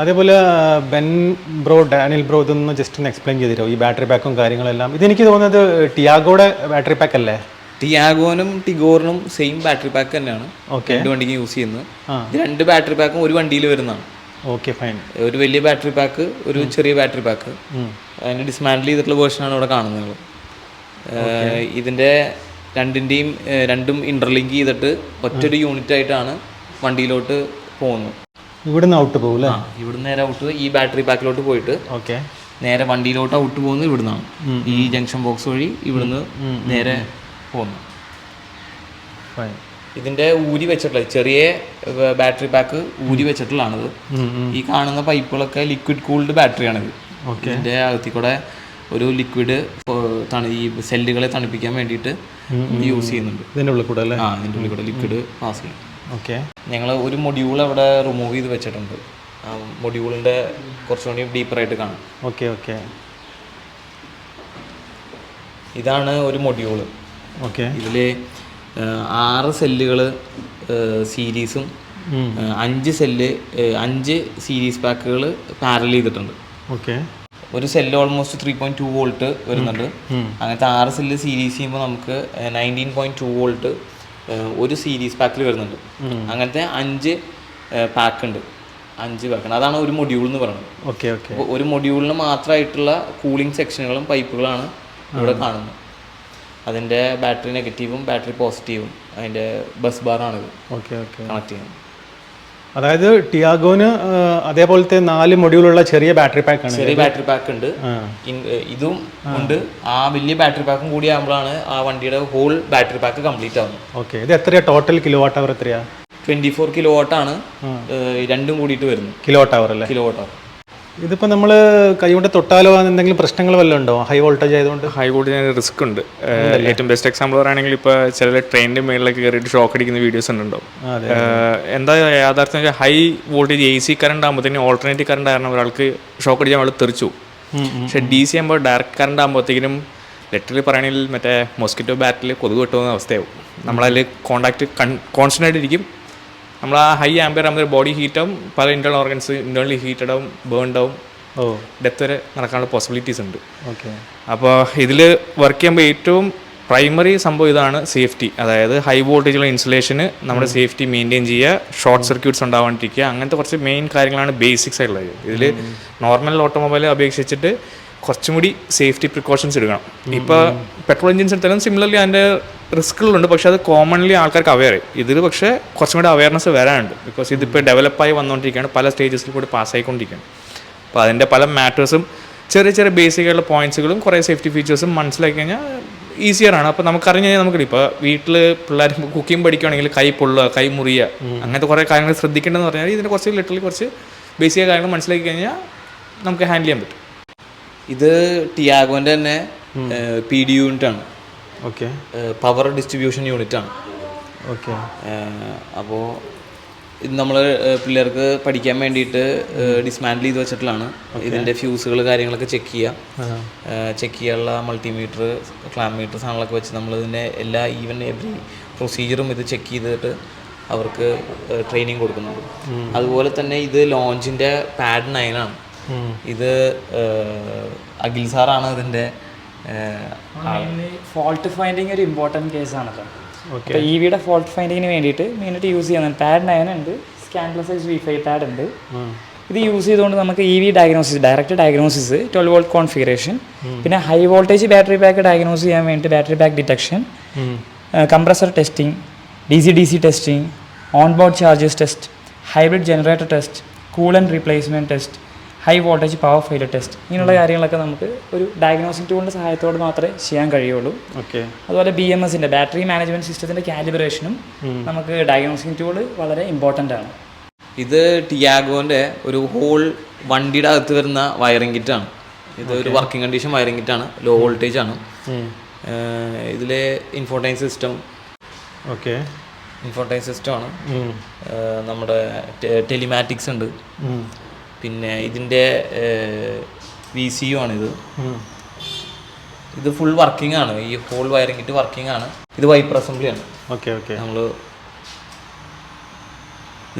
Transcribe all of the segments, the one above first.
അതേപോലെ Ben bro Daniil bro ഇതൊന്ന് just ഒന്ന് എക്സ്പ്ലെയിൻ ചെയ്തിരോ ഈ ബാറ്ററി പാക്കും കാര്യങ്ങളെല്ലാം. ഇതെനിക്ക് തോന്നുന്നത് ടിയാഗോയുടെ ബാറ്ററി പാക്ക് അല്ലേ? ടിയാഗോനും ടിഗോറിനും സെയിം ബാറ്ററി പാക്ക് തന്നെയാണ്. ഓക്കെ രണ്ട് വണ്ടിക്ക് യൂസ് ചെയ്യുന്നത്. രണ്ട് ബാറ്ററി പാക്കും ഒരു വണ്ടിയിൽ വരുന്നതാണ്. ഓക്കെ ഫൈൻ ഒരു വലിയ ബാറ്ററി പാക്ക് ഒരു ചെറിയ ബാറ്ററി പാക്ക് അതിന് ഡിസ്മാൻഡിൽ ചെയ്തിട്ടുള്ള വേർഷനാണ് ഇവിടെ കാണുന്നത്. ഇതിന്റെ രണ്ടിന്റെയും രണ്ടും ഇന്റർലിങ്ക് ചെയ്തിട്ട് ഒറ്റൊരു യൂണിറ്റ് ആയിട്ടാണ് വണ്ടിയിലോട്ട് പോകുന്നത്. ഇവിടുന്ന് ഔട്ട് പോകും അല്ലേ? ഇവിടുന്ന് നേരെ ഔട്ട് ഈ ബാറ്ററി പാക്കിലോട്ട് പോയിട്ട് ഓക്കെ നേരെ വണ്ടിയിലോട്ട് ഔട്ട് പോകുന്നത് ഇവിടുന്നാണ്. ഈ ജംഗ്ഷൻ ബോക്സ് വഴി ഇവിടുന്ന് നേരെ പോകുന്നു ഇതിന്റെ ഊരി വെച്ചിട്ടുള്ള ചെറിയ ബാറ്ററി പാക്ക് ഊരി വെച്ചിട്ടുള്ളതാണിത്. ഈ കാണുന്ന പൈപ്പുകളൊക്കെ ലിക്വിഡ് കൂൾഡ് ബാറ്ററിയാണിത് ഇതിന്റെ അകത്തിൽ കൂടെ ഒരു ലിക്വിഡ് ഈ സെല്ലുകളെ തണുപ്പിക്കാൻ വേണ്ടിയിട്ട് യൂസ് ചെയ്യുന്നുണ്ട്. ഇതിന്റെ ഉള്ളിൽ കൂടെ അല്ലേ? ആ ഇതിന്റെ ഉള്ളിൽ കൂടെ ലിക്വിഡ് പാസ് ചെയ്യും ഓക്കെ. ഞങ്ങൾ ഒരു മൊഡ്യൂൾ അവിടെ റിമൂവ് ചെയ്ത് വെച്ചിട്ടുണ്ട്. ആ മൊഡ്യൂളിന്റെ കുറച്ചുകൂടി ഡീപ്പറായിട്ട് കാണാം. Okay okay. ഇതാണ് ഒരു മൊഡ്യൂൾ ഓക്കെ. ഇതിൽ ആറ് സെല്ലുകൾ സീരീസും അഞ്ച് സെല്ല് അഞ്ച് സീരീസ് പാക്കുകൾ പാരൽ ചെയ്തിട്ടുണ്ട്. ഓക്കെ. ഒരു cell almost three point two volt വരുന്നുണ്ട്. അങ്ങനത്തെ ആറ് സെല്ല് സീരീസ് ചെയ്യുമ്പോൾ നമുക്ക് നയന്റീൻ പോയിന്റ് ടു വോൾട്ട് ഒരു സീരീസ് പാക്കിൽ വരുന്നുണ്ട്. അങ്ങനത്തെ അഞ്ച് പാക്ക് ഉണ്ട്. അഞ്ച് പാക്ക് ഉണ്ട്. അതാണ് ഒരു മൊഡ്യൂൾ എന്ന് പറയുന്നത് ഓക്കെ ഓക്കെ. ഒരു മൊഡ്യൂളിന് മാത്രമായിട്ടുള്ള കൂളിംഗ് സെക്ഷനുകളും പൈപ്പുകളാണ് ഇവിടെ കാണുന്നത്. അതിന്റെ ബാറ്ററി നെഗറ്റീവും ബാറ്ററി പോസിറ്റീവും അതിന്റെ ബസ് ബാറാണിത് ഓക്കെ ഓക്കെ. കണക്ട് ചെയ്യുന്നത്. അതായത് ടിയാഗോന് അതേപോലത്തെ നാല് മൊഡ്യൂളുള്ള ചെറിയ ബാറ്ററി പാക്ക് ആണ്. ചെറിയ ബാറ്ററി പാക്ക് ഉണ്ട്. ഇതും ഉണ്ട്. ആ വലിയ ബാറ്ററി പാക്കും കൂടി ആകുമ്പോഴാണ് ആ വണ്ടിയുടെ ഹോൾ ബാറ്ററി പാക്ക് കംപ്ലീറ്റ് ആവുന്നത്. ഓക്കെ. ഇത് എത്രയാ? ടോട്ടൽ കിലോ വാട്ട് അവർ എത്രയാ ട്വന്റി ഫോർ കിലോ വാട്ടാണ് രണ്ടും കൂടിയിട്ട് വരുന്നത്. കിലോ വാട്ട് അവർ അല്ലേ? കിലോ വാട്ട് ഇതിപ്പോൾ നമ്മൾ കൈകൊണ്ട് തൊട്ടാലോ എന്തെങ്കിലും പ്രശ്നങ്ങൾ വല്ലതും ഉണ്ടോ? ഹൈ വോൾട്ടേജ് ആയതുകൊണ്ട്? ഹൈ വോൾട്ടേജ് റിസ്ക് ഉണ്ട്. ഏറ്റവും ബെസ്റ്റ് എക്സാമ്പിൾ പറയുകയാണെങ്കിൽ ഇപ്പോൾ ചില ട്രെയിനിന്റെ മേളിലേക്ക് കയറിയിട്ട് ഷോക്ക് അടിക്കുന്ന വീഡിയോസ് ഉണ്ടോ. എന്താ യാഥാർത്ഥ്യം വെച്ചാൽ high voltage A C current ആകുമ്പോഴത്തേക്കും ഓൾട്ടർനേറ്റീവ് കറണ്ട് കാരണം ഒരാൾക്ക് ഷോക്ക് അടിച്ചാൽ അയാൾ തെറിച്ചു പക്ഷെ ഡി സി ആകുമ്പോൾ ഡയറക്റ്റ് കറണ്ട് ആകുമ്പോഴത്തേക്കിനും ലെറ്ററിൽ പറയുകയാണെങ്കിൽ മറ്റേ മോസ്കിറ്റോ ബാറ്റിൽ കൊതുക് കിട്ടുന്ന അവസ്ഥയാവും. നമ്മളതിൽ കോണ്ടാക്ട് കോൺസ്റ്റന്റ് ആയിട്ടിരിക്കും നമ്മൾ ആ ഹൈ ആംബിയർ ആകുമ്പോൾ ബോഡി ഹീറ്റാവും പല ഇന്റേണൽ ഓർഗൻസ് ഇന്റേണലി ഹീറ്റഡ് ആവും ബേൺഡ് ആവും. ഓ. ഡെത്ത് വരെ നടക്കാനുള്ള പോസിബിലിറ്റീസ് ഉണ്ട്. ഓക്കെ. അപ്പോൾ ഇതിൽ വർക്ക് ചെയ്യുമ്പോൾ ഏറ്റവും പ്രൈമറി സംഭവം ഇതാണ് സേഫ്റ്റി അതായത് ഹൈ വോൾട്ടേജുള്ള ഇൻസുലേഷന് നമ്മുടെ സേഫ്റ്റി മെയിന്റെയിൻ ചെയ്യുക ഷോർട്ട് സർക്യൂട്ട്സ് ഉണ്ടാവാണ്ടിരിക്കുക. അങ്ങനത്തെ കുറച്ച് മെയിൻ കാര്യങ്ങളാണ് ബേസിക്സ് ആയിട്ടുള്ളത്. ഇതിൽ നോർമൽ ഓട്ടോമൊബൈൽ അപേക്ഷിച്ചിട്ട് കുറച്ചും കൂടി സേഫ്റ്റി പ്രിക്കോഷൻസ് എടുക്കണം ഇപ്പോൾ പെട്രോൾ എഞ്ചിൻസ് എടുത്താലും സിമിലർലി അതിന്റെ റിസ്ക്കുകളുണ്ട് പക്ഷെ അത് കോമൺലി ആൾക്കാർക്ക് അവെയർ ഇതിൽ പക്ഷേ കുറച്ചും കൂടി അവയർനെസ് വരാനുണ്ട് ബിക്കോസ് ഇതിപ്പോൾ ഡെവലപ്പായി വന്നുകൊണ്ടിരിക്കുകയാണ് പല സ്റ്റേജസിൽ കൂടി പാസ്സായിക്കൊണ്ടിരിക്കുകയാണ് അപ്പോൾ അതിന്റെ പല മാറ്റേഴ്സും ചെറിയ ചെറിയ ബേസിക് ആയിട്ടുള്ള പോയിന്റ്സുകളും കുറേ സേഫ്റ്റി ഫീച്ചേഴ്സും മനസ്സിലാക്കി കഴിഞ്ഞാൽ ഈസിയറാണ് അപ്പോൾ നമുക്കറിഞ്ഞു കഴിഞ്ഞാൽ നമുക്ക് ഇപ്പോൾ വീട്ടിൽ പിള്ളേർ കുക്കിംഗ് പഠിക്കുകയാണെങ്കിൽ കൈ പൊള്ളുക കൈ മുറിയുക അങ്ങനത്തെ കുറേ കാര്യങ്ങൾ ശ്രദ്ധിക്കേണ്ടതെന്ന് പറഞ്ഞാൽ ഇതിന്റെ കുറച്ച് ലിറ്ററലി കുറച്ച് ബേസിക് കാര്യങ്ങൾ മനസ്സിലാക്കി കഴിഞ്ഞാൽ നമുക്ക് ഹാൻഡിൽ ചെയ്യാൻ പറ്റും. ഇത് ടിയാഗോന്റെ തന്നെ പി ഡി യൂണിറ്റ് ആണ് ഓക്കെ പവർ ഡിസ്ട്രിബ്യൂഷൻ യൂണിറ്റ് ആണ് ഓക്കെ അപ്പോൾ ഇത് നമ്മൾ പിള്ളേർക്ക് പഠിക്കാൻ വേണ്ടിയിട്ട് ഡിസ്മാൻഡിൽ ചെയ്ത് വെച്ചിട്ടുള്ളതാണ്. ഇതിന്റെ ഫ്യൂസുകൾ കാര്യങ്ങളൊക്കെ ചെക്ക് ചെയ്യുക ചെക്ക് ചെയ്യാനുള്ള മൾട്ടിമീറ്റർ ക്ലാം മീറ്റർ സാധനങ്ങളൊക്കെ വെച്ച് നമ്മൾ ഇതിന്റെ എല്ലാ ഈവൻ എവറി പ്രൊസീജിയറും ഇത് ചെക്ക് ചെയ്തിട്ട് അവർക്ക് ട്രെയിനിങ് കൊടുക്കുന്നുണ്ട്. അതുപോലെ തന്നെ ഇത് ലോഞ്ചിന്റെ പാഡ് നയനാണ് ഇത് അഖിൽ സാറാണ് ഇതിന്റെ ഫോൾട്ട് ഫൈൻഡിങ് ഒരു ഇമ്പോർട്ടന്റ് കേസാണല്ലോ അപ്പോൾ ഇ വിയുടെ ഫോൾട്ട് ഫൈൻഡിങ്ങിന് വേണ്ടിയിട്ട് മെയിനായിട്ട് യൂസ് ചെയ്യുന്നത് പാഡ് നയൻ ഉണ്ട് സ്കാൻഡ്ലസ് സൈസ് വി ഫൈവ് പാഡ് ഉണ്ട്. ഇത് യൂസ് ചെയ്തുകൊണ്ട് നമുക്ക് E V diagnosis direct diagnosis twelve volt configuration പിന്നെ high voltage battery pack diagnose ചെയ്യാൻ വേണ്ടി battery pack detection compressor testing D C D C testing on board charges test hybrid generator test cool and replacement test high voltage power failure test ഇങ്ങനെയുള്ള കാര്യങ്ങളൊക്കെ നമുക്ക് ഒരു diagnostic ടൂളിന്റെ സഹായത്തോട് മാത്രമേ ചെയ്യാൻ കഴിയുള്ളൂ. Okay. അതുപോലെ ബി എം എസിന്റെ ബാറ്ററി മാനേജ്മെന്റ് സിസ്റ്റത്തിന്റെ കാലിബ്രേഷനും നമുക്ക് ഡയഗ്നോസ്റ്റിക് ടൂൾ വളരെ ഇമ്പോർട്ടന്റ് ആണ്. ഇത് ടിയാഗോന്റെ ഒരു ഹോൾ വണ്ടിയുടെ അകത്ത് വരുന്ന വയറിംഗ് കിറ്റാണ് ഇത് ഒരു വർക്കിംഗ് കണ്ടീഷൻ വയറിംഗ് കിറ്റാണ് ലോ വോൾട്ടേജ് ആണ്. ഇതിലെ ഇൻഫോർട്ടൈൻ സിസ്റ്റം ഓക്കെ. ഇൻഫോർട്ടൈൻ സിസ്റ്റമാണ് നമ്മുടെ ടെലിമാറ്റിക്സ് ഉണ്ട്. പിന്നെ ഇതിന്റെ വി സി യു ആണിത്. ഇത് ഇത് ഫുൾ വർക്കിംഗ് ആണ്. ഈ ഹോൾ വയറിംഗ് കിറ്റ് വർക്കിംഗ് ആണ്. ഇത് വൈപ്പർ അസംബ്ലി ആണ്. Okay okay. നമ്മൾ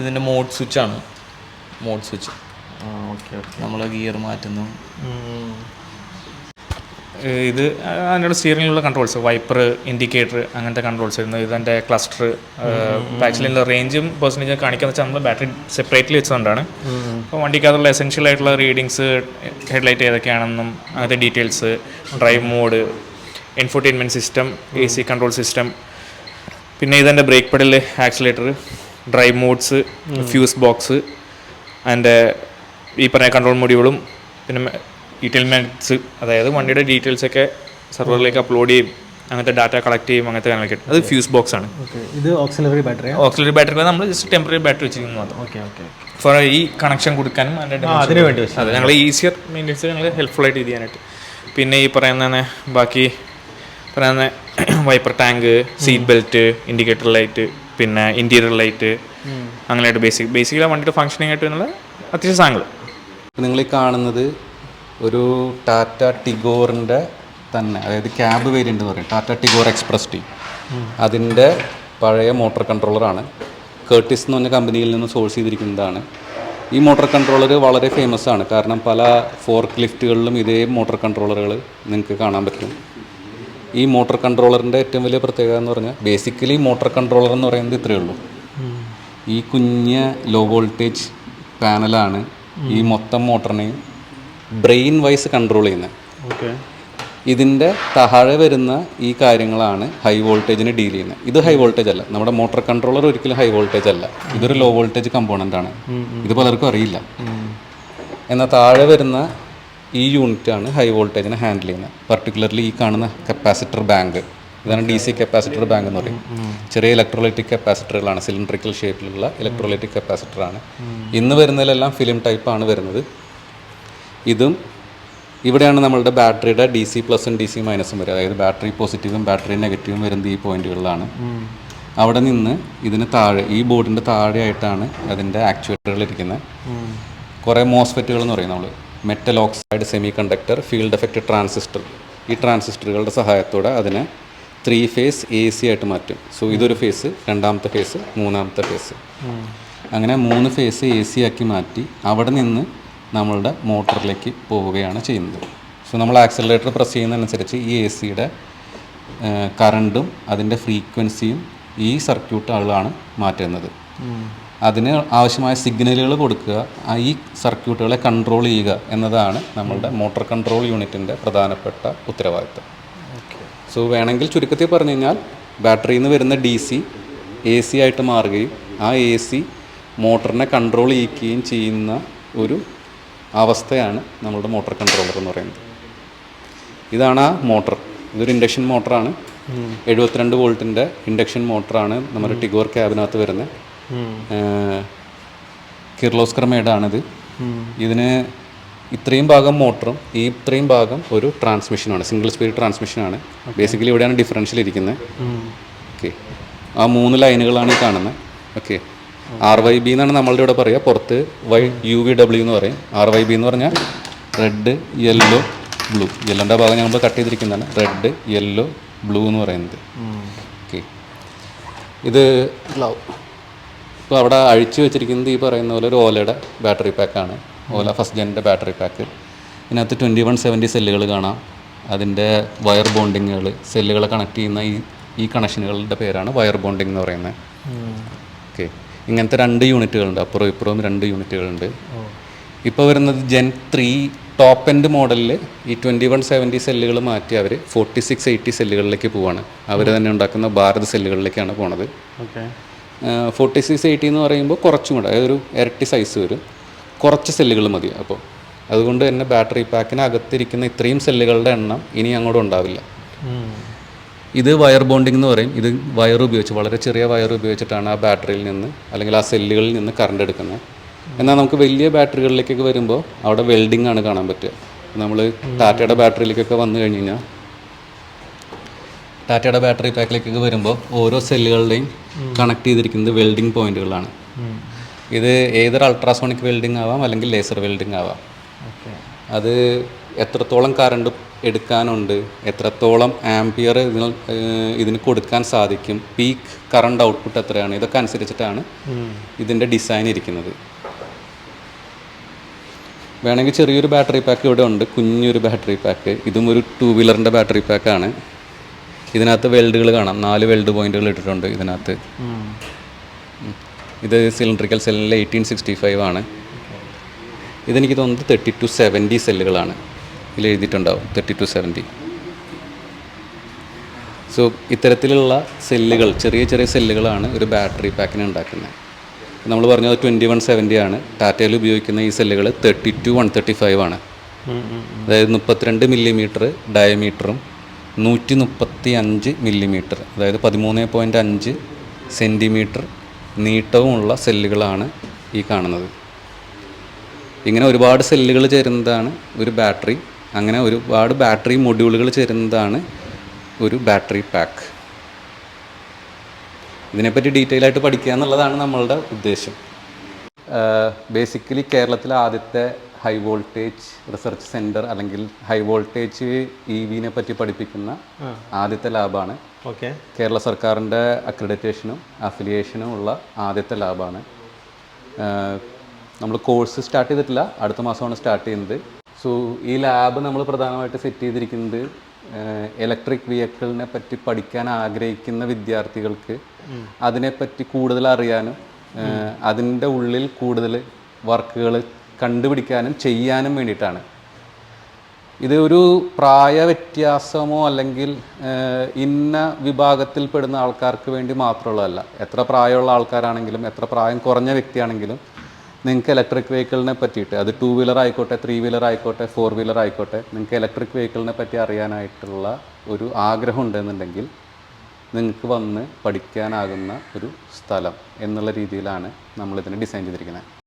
ഇതിന്റെ മോഡ് സ്വിച്ച് ആണ്. മോഡ് സ്വിച്ച് നമ്മൾ ഗിയർ മാറ്റുന്നു. ഇത് അതിന്റെ സ്റ്റിയറിംഗിലുള്ള കൺട്രോൾസ് വൈപ്പർ ഇൻഡിക്കേറ്റർ അങ്ങനത്തെ കൺട്രോൾസ് വരുന്നു ഇതിന്റെ ക്ലസ്റ്റർ ആക്ച്വലി റേഞ്ചും പെർസെന്റേജും കാണിക്കാന്ന് വെച്ചാൽ നമ്മൾ ബാറ്ററി സെപ്പറേറ്റ്ലി വെച്ചതുകൊണ്ടാണ്. അപ്പോൾ വണ്ടിക്കകത്തുള്ള എസെൻഷ്യൽ ആയിട്ടുള്ള റീഡിങ്സ് ഹെഡ്ലൈറ്റ് ഏതൊക്കെയാണെന്നും അങ്ങനത്തെ details drive mode infotainment system A C control system പിന്നെ ഇതെന്റെ brake pedal accelerator drive modes fuse box അതിന്റെ ഈ പറഞ്ഞ കൺട്രോൾ മൊഡ്യൂളും പിന്നെ ഡീറ്റെയിൽമെന്റ്സ് അതായത് വണ്ടിയുടെ ഡീറ്റെയിൽസ് ഒക്കെ സെർവറിലേക്ക് അപ്ലോഡ് ചെയ്യും. അങ്ങനത്തെ ഡാറ്റ കളക്ട് ചെയ്യും അങ്ങനത്തെ കാര്യങ്ങളൊക്കെ അത് ഫ്യൂസ് ബോക്സ് ആണ്. ഓക്കെ ഇത് ഓക്സിലറി ബാറ്ററി ഓക്സിലറി ബാറ്ററി നമ്മൾ ജസ്റ്റ് ടെമ്പററി ബാറ്ററി വെച്ചിരിക്കുന്നത് മാത്രം. ഓക്കെ ഓക്കെ ഫോർ ഈ കണക്ഷൻ കൊടുക്കാനും അതിന് വേണ്ടി അതെ ഞങ്ങൾ ഈസിയർ മെയിന്റെനൻസ് ഞങ്ങൾ ഹെൽപ്ഫുൾ ആയിട്ട് ഇത് ചെയ്യാനായിട്ട്. പിന്നെ ഈ പറയുന്ന തന്നെ ബാക്കി പറയുന്ന wiper tank seat belt indicator light പിന്നെ ഇന്റീരിയർ ലൈറ്റ് അങ്ങനെയായിട്ട് ബേസിക് ബേസിക്കലി വണ്ടിയുടെ ഫങ്ഷനിങ് ആയിട്ട് എന്നുള്ള അത്യാവശ്യം സാധനങ്ങൾ നിങ്ങൾ ഈ കാണുന്നത് ഒരു ടാറ്റ ടിഗോറിന്റെ തന്നെ അതായത് ക്യാബ് വേരിയന്റ് എന്ന് പറയും ടാറ്റ ടിഗോർ എക്സ്പ്രസ് ടി. അതിന്റെ പഴയ മോട്ടോർ കൺട്രോളറാണ് കേർട്ടിസ് എന്ന് പറഞ്ഞ കമ്പനിയിൽ നിന്ന് സോഴ്സ് ചെയ്തിരിക്കുന്നതാണ്. ഈ മോട്ടോർ കൺട്രോളർ വളരെ ഫേമസ് ആണ്. കാരണം പല ഫോർക്ക് ലിഫ്റ്റുകളിലും ഇതേ മോട്ടോർ കൺട്രോളറുകൾ നിങ്ങൾക്ക് കാണാൻ പറ്റും. ഈ മോട്ടോർ കൺട്രോളറിന്റെ ഏറ്റവും വലിയ പ്രത്യേകത എന്ന് പറഞ്ഞാൽ ബേസിക്കലി മോട്ടോർ കൺട്രോളർ എന്ന് പറയുന്നത് ഇത്രയേ ഉള്ളൂ. ഈ കുഞ്ഞ ലോ വോൾട്ടേജ് പാനലാണ് ഈ മൊത്തം മോട്ടറിനെയും ബ്രെയിൻ വൈസ് കൺട്രോൾ ചെയ്യുന്നത്. ഓക്കെ. ഇതിന്റെ താഴെ വരുന്ന ഈ കാര്യങ്ങളാണ് ഹൈ വോൾട്ടേജിന് ഡീൽ ചെയ്യുന്നത്. ഇത് ഹൈ വോൾട്ടേജ് അല്ല നമ്മുടെ മോട്ടോർ കൺട്രോളർ ഒരിക്കലും ഹൈ വോൾട്ടേജ് അല്ല ഇതൊരു ലോ വോൾട്ടേജ് കമ്പോണന്റ് ആണ്. ഇത് പലർക്കും അറിയില്ല. എന്നാൽ താഴെ വരുന്ന ഈ യൂണിറ്റാണ് ഹൈ വോൾട്ടേജിനെ ഹാൻഡിൽ ചെയ്യുന്നത്. പർട്ടിക്കുലർലി ഈ കാണുന്ന കപ്പാസിറ്റർ ബാങ്ക് ഇതാണ് ഡി സി കപ്പാസിറ്റർ ബാങ്ക് എന്ന് പറയും. ചെറിയ ഇലക്ട്രോലൈറ്റിക് കപ്പാസിറ്ററുകളാണ് സിലിണ്ടറിക്കൽ ഷേപ്പിലുള്ള ഇലക്ട്രോലൈറ്റിക് കപ്പാസിറ്ററാണ് ഇന്ന് വരുന്നതിലെല്ലാം ഫിലിം ടൈപ്പാണ് വരുന്നത്. ഇതും ഇവിടെയാണ് നമ്മളുടെ ബാറ്ററിയുടെ ഡി സി പ്ലസും ഡി സി മൈനസും വരിക. അതായത് ബാറ്ററി പോസിറ്റീവും ബാറ്ററി നെഗറ്റീവും വരുന്നത് ഈ പോയിന്റുകളിലാണ്. അവിടെ നിന്ന് ഇതിന് താഴെ ഈ ബോർഡിന്റെ താഴെയായിട്ടാണ് അതിന്റെ ആക്ച്വേറ്ററുകൾ ഇരിക്കുന്നത്. കുറേ മോസ്ഫെറ്റുകൾ എന്ന് പറയും നമ്മൾ metal oxide semiconductor field effect transistor ഈ ട്രാൻസിസ്റ്ററുകളുടെ സഹായത്തോടെ അതിനെ ത്രീ ഫേസ് എ സി ആയിട്ട് മാറ്റും. സോ ഇതൊരു ഫേസ് രണ്ടാമത്തെ ഫേസ് മൂന്നാമത്തെ ഫേസ് അങ്ങനെ മൂന്ന് ഫേസ് എ സി ആക്കി മാറ്റി അവിടെ നിന്ന് നമ്മളുടെ മോട്ടറിലേക്ക് പോവുകയാണ് ചെയ്യുന്നത്. സോ നമ്മൾ ആക്സിലറേറ്റർ പ്രസ് ചെയ്യുന്നതനുസരിച്ച് ഈ എ സിയുടെ കറണ്ടും അതിന്റെ ഫ്രീക്വൻസിയും ഈ സർക്യൂട്ടുകളാണ് മാറ്റുന്നത്. അതിന് ആവശ്യമായ സിഗ്നലുകൾ കൊടുക്കുക ആ ഈ സർക്യൂട്ടുകളെ കൺട്രോൾ ചെയ്യുക എന്നതാണ് നമ്മളുടെ മോട്ടോർ കൺട്രോൾ യൂണിറ്റിന്റെ പ്രധാനപ്പെട്ട ഉത്തരവാദിത്തം. സോ വേണമെങ്കിൽ ചുരുക്കത്തിൽ പറഞ്ഞു കഴിഞ്ഞാൽ ബാറ്ററിയിൽ നിന്ന് വരുന്ന ഡി സി എ സി ആയിട്ട് മാറുകയും ആ എ സി മോട്ടറിനെ കൺട്രോൾ ചെയ്യിക്കുകയും ചെയ്യുന്ന ഒരു അവസ്ഥയാണ് നമ്മളുടെ മോട്ടോർ കൺട്രോളർ എന്ന് പറയുന്നത്. ഇതാണ് ആ മോട്ടർ. ഇതൊരു ഇൻഡക്ഷൻ മോട്ടറാണ്. എഴുപത്തിരണ്ട് വോൾട്ടിന്റെ ഇൻഡക്ഷൻ മോട്ടറാണ് നമ്മുടെ ടിഗോർ ക്യാബിനകത്ത് വരുന്നത്. കിർലോസ്കർ മേഡാണിത് ഇതിന് ഇത്രയും ഭാഗം മോട്ടറും ഈ ഇത്രയും ഭാഗം ഒരു ട്രാൻസ്മിഷനാണ്. സിംഗിൾ സ്പീഡ് ട്രാൻസ്മിഷനാണ്. ബേസിക്കലി ഇവിടെയാണ് ഡിഫറൻഷ്യൽ ഇരിക്കുന്നത്. ഓക്കെ. ആ മൂന്ന് ലൈനുകളാണ് ഈ കാണുന്നത്. ഓക്കെ. ആർ വൈ ബി എന്നാണ് നമ്മളുടെ ഇവിടെ പറയുക. പുറത്ത് വൈ യു വി ഡബ്ല്യു എന്ന് പറയും. ആർ വൈ ബി എന്ന് പറഞ്ഞാൽ റെഡ് യെല്ലോ ബ്ലൂ യെല്ലോന്റെ ഭാഗം ഞങ്ങൾ കട്ട് ചെയ്തിരിക്കുന്നതാണ്. റെഡ് യെല്ലോ ബ്ലൂ എന്ന് പറയുന്നത്. ഓക്കെ ഇത് ഇപ്പോൾ അവിടെ അഴിച്ചു വെച്ചിരിക്കുന്നത് ഈ പറയുന്ന പോലെ ഒരു ഓലയുടെ ബാറ്ററി പാക്കാണ് ഓല ഫസ്റ്റ് ജെന്റെ ബാറ്ററി പാക്ക് ഇതിനകത്ത് ട്വന്റി വൺ സെവന്റി സെല്ലുകൾ കാണാം. അതിന്റെ വയർ ബോണ്ടിങ്ങുകൾ സെല്ലുകളെ കണക്ട് ചെയ്യുന്ന ഈ ഈ കണക്ഷനുകളുടെ പേരാണ് വയർ ബോണ്ടിങ് എന്ന് പറയുന്നത്. ഓക്കെ ഇങ്ങനത്തെ രണ്ട് യൂണിറ്റുകളുണ്ട് അപ്പുറവും ഇപ്പുറവും രണ്ട് യൂണിറ്റുകളുണ്ട്. ഇപ്പോൾ വരുന്നത് ജെൻ ത്രീ ടോപ്പ് എൻഡ് മോഡലിൽ ഈ ട്വന്റി വൺ സെവന്റി സെല്ലുകൾ മാറ്റി അവർ ഫോർട്ടി സിക്സ് എയ്റ്റി സെല്ലുകളിലേക്ക് പോവാണ് അവർ തന്നെ ഉണ്ടാക്കുന്ന ഭാരത് സെല്ലുകളിലേക്കാണ് പോണത്. ഓക്കെ. ഫോർട്ടി സിക്സ് എയ്റ്റി എന്ന് പറയുമ്പോൾ കുറച്ചും കൂടെ അതായത് ഒരു ഇരട്ടി സൈസ് വരും. കുറച്ച് സെല്ലുകൾ മതി അപ്പോൾ അതുകൊണ്ട് തന്നെ ബാറ്ററി പാക്കിനകത്തിരിക്കുന്ന ഇത്രയും സെല്ലുകളുടെ എണ്ണം ഇനി അങ്ങോട്ട് ഉണ്ടാവില്ല. ഇത് വയർ ബോണ്ടിങ് എന്ന് പറയും. ഇത് വയർ ഉപയോഗിച്ച് വളരെ ചെറിയ വയർ ഉപയോഗിച്ചിട്ടാണ് ആ ബാറ്ററിയിൽ നിന്ന് അല്ലെങ്കിൽ ആ സെല്ലുകളിൽ നിന്ന് കറണ്ട് എടുക്കുന്നത്. എന്നാൽ നമുക്ക് വലിയ ബാറ്ററികളിലേക്കൊക്കെ വരുമ്പോൾ അവിടെ വെൽഡിംഗ് ആണ് കാണാൻ പറ്റുക. നമ്മൾ ടാറ്റയുടെ ബാറ്ററിയിലേക്കൊക്കെ വന്നു കഴിഞ്ഞ് കഴിഞ്ഞാൽ ടാറ്റയുടെ ബാറ്ററി പാക്കിലേക്കൊക്കെ വരുമ്പോൾ ഓരോ സെല്ലുകളുടെയും കണക്ട് ചെയ്തിരിക്കുന്നത് വെൽഡിംഗ് പോയിന്റുകളാണ് ഇത് ഏതൊരു അൾട്രാസോണിക് വെൽഡിംഗ് ആവാം അല്ലെങ്കിൽ ലേസർ വെൽഡിംഗ് ആവാം. അത് എത്രത്തോളം കറണ്ട് എടുക്കാനുണ്ട്. എത്രത്തോളം ആംപിയർ ഇതിന് ഇതിന് കൊടുക്കാൻ സാധിക്കും. പീക്ക് കറണ്ട് ഔട്ട്പുട്ട് എത്രയാണ്? ഇതൊക്കെ അനുസരിച്ചിട്ടാണ് ഇതിന്റെ ഡിസൈൻ ഇരിക്കുന്നത്. വേണമെങ്കിൽ ചെറിയൊരു ബാറ്ററി പാക്ക് ഇവിടെ ഉണ്ട്. കുഞ്ഞൊരു ബാറ്ററി പാക്ക് ഇതും ഒരു ടൂ വീലറിന്റെ ബാറ്ററി പാക്കാണ് ഇതിനകത്ത് വെൽഡുകൾ കാണാം. നാല് വെൽഡ് പോയിന്റുകൾ ഇട്ടിട്ടുണ്ട് ഇതിനകത്ത്. ഇത് സിലിണ്ടറിക്കൽ സെല്ലിൽ എയ്റ്റീൻ സിക്സ്റ്റി ഫൈവ് ആണ്. ഇതെനിക്ക് തോന്നുന്നത് തേർട്ടി ടു സെവന്റി സെല്ലുകളാണ് ഇതിൽ എഴുതിയിട്ടുണ്ടാവും തേർട്ടി ടു സെവന്റി സോ ഇത്തരത്തിലുള്ള സെല്ലുകൾ ചെറിയ ചെറിയ സെല്ലുകളാണ് ഒരു ബാറ്ററി പാക്കിന് ഉണ്ടാക്കുന്നത്. നമ്മൾ പറഞ്ഞത് ട്വന്റി വൺ സെവന്റി ആണ്. ടാറ്റയിൽ ഉപയോഗിക്കുന്ന ഈ സെല്ലുകൾ thirty two one thirty five ആണ്. അതായത് മുപ്പത്തിരണ്ട് മില്ലിമീറ്റർ ഡയമീറ്ററും നൂറ്റി മുപ്പത്തി അഞ്ച് മില്ലിമീറ്റർ അതായത് പതിമൂന്ന് പോയിന്റ് അഞ്ച് സെന്റിമീറ്റർ നീട്ടവുമുള്ള സെല്ലുകളാണ് ഈ കാണുന്നത്. ഇങ്ങനെ ഒരുപാട് സെല്ലുകൾ ചേരുന്നതാണ് ഒരു ബാറ്ററി അങ്ങനെ ഒരുപാട് ബാറ്ററി മൊഡ്യൂളുകൾ ചേരുന്നതാണ് ഒരു ബാറ്ററി പാക്ക്. ഇതിനെപ്പറ്റി ഡീറ്റെയിൽ ആയിട്ട് പഠിക്കുക എന്നുള്ളതാണ് നമ്മളുടെ ഉദ്ദേശം. ബേസിക്കലി കേരളത്തിലെ ആദ്യത്തെ ഹൈ വോൾട്ടേജ് റിസർച്ച് സെന്റർ അല്ലെങ്കിൽ ഹൈ വോൾട്ടേജ് ഇ വിനെ പറ്റി പഠിപ്പിക്കുന്ന ആദ്യത്തെ ലാബാണ് ഓക്കെ കേരള സർക്കാരിന്റെ അക്രഡിറ്റേഷനും അഫിലിയേഷനും ഉള്ള ആദ്യത്തെ ലാബാണ് നമ്മൾ കോഴ്സ് സ്റ്റാർട്ട് ചെയ്തിട്ടില്ല. അടുത്ത മാസമാണ് സ്റ്റാർട്ട് ചെയ്യുന്നത്. സോ ഈ ലാബ് നമ്മൾ പ്രധാനമായിട്ട് സെറ്റ് ചെയ്തിരിക്കുന്നത് ഇലക്ട്രിക് വെഹിക്കിളിനെ പറ്റി പഠിക്കാൻ ആഗ്രഹിക്കുന്ന വിദ്യാർത്ഥികൾക്ക് അതിനെപ്പറ്റി കൂടുതൽ അറിയാനും അതിന്റെ ഉള്ളിൽ കൂടുതൽ വർക്കുകൾ കണ്ടുപിടിക്കാനും ചെയ്യാനും വേണ്ടിയിട്ടാണ്. ഇത് ഒരു പ്രായ വ്യത്യാസമോ അല്ലെങ്കിൽ ഇന്ന വിഭാഗത്തിൽപ്പെടുന്ന ആൾക്കാർക്ക് വേണ്ടി മാത്രമുള്ളതല്ല. എത്ര പ്രായമുള്ള ആൾക്കാരാണെങ്കിലും എത്ര പ്രായം കുറഞ്ഞ വ്യക്തിയാണെങ്കിലും നിങ്ങൾക്ക് ഇലക്ട്രിക് വെഹിക്കിളിനെ പറ്റിയിട്ട് അത് ടൂ വീലർ ആയിക്കോട്ടെ ത്രീ വീലർ ആയിക്കോട്ടെ ഫോർ വീലർ ആയിക്കോട്ടെ നിങ്ങൾക്ക് ഇലക്ട്രിക് വെഹിക്കിളിനെ പറ്റി അറിയാനായിട്ടുള്ള ഒരു ആഗ്രഹം ഉണ്ടെന്നുണ്ടെങ്കിൽ നിങ്ങൾക്ക് വന്ന് പഠിക്കാനാകുന്ന ഒരു സ്ഥലം എന്നുള്ള രീതിയിലാണ് നമ്മളിതിനെ ഡിസൈൻ ചെയ്തിരിക്കുന്നത്.